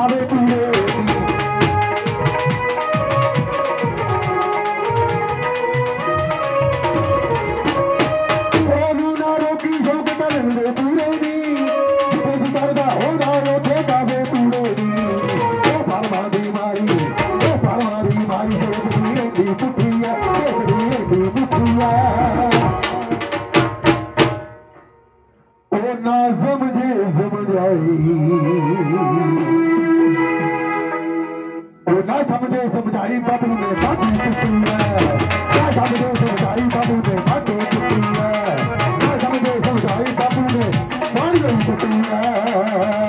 اڑے پورے کولو 나 роки शौक नाजम जे समझ आई। Thank you.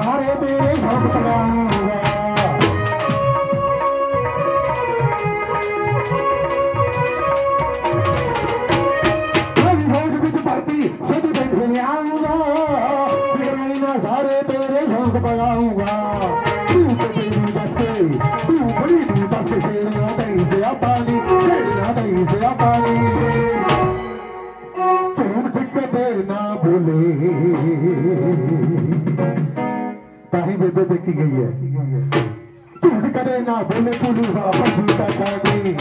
ਸਾਰੇ ਤੇਰੇ ਸਭ ਸਲਾਉਂਗਾ ਸਦੀ ਬੈਠ ਲਿਆਉਂਗਾ ਫਿਰ ਮੈਂ ਸਾਰੇ ਤੇਰੇ ਸ਼ੌਕ ਪਗਾਉਂਗਾ। ਤੂੰ ਤੇ ਤੇਰੀ ਦੱਸ ਕੇ, ਤੂੰ ਬੜੀ ਤੂੰ ਦੱਸ ਕੇ ਸ਼ੇਰੀਆਂ ਤੈਂ ਜਿਆ ਪਾਣੀ ਸ਼ੇਰੀਆਂ ਤੈਂ ਜਿਆ ਪਾਣੀ। ਤੂੰ ਫਿੱਕ ਦੇ ਨਾ ਭੁਲੇ। ਤਾਂ ਹੀ ਬੇਬੇ ਦੇਖੀ ਗਈ ਹੈ। ਝੂਠ ਕਦੇ ਨਾ ਬੋਲੇ ਤੂੰ ਲੂਹਾ ਪਰ ਜੀਤਾ ਜਾਗੇ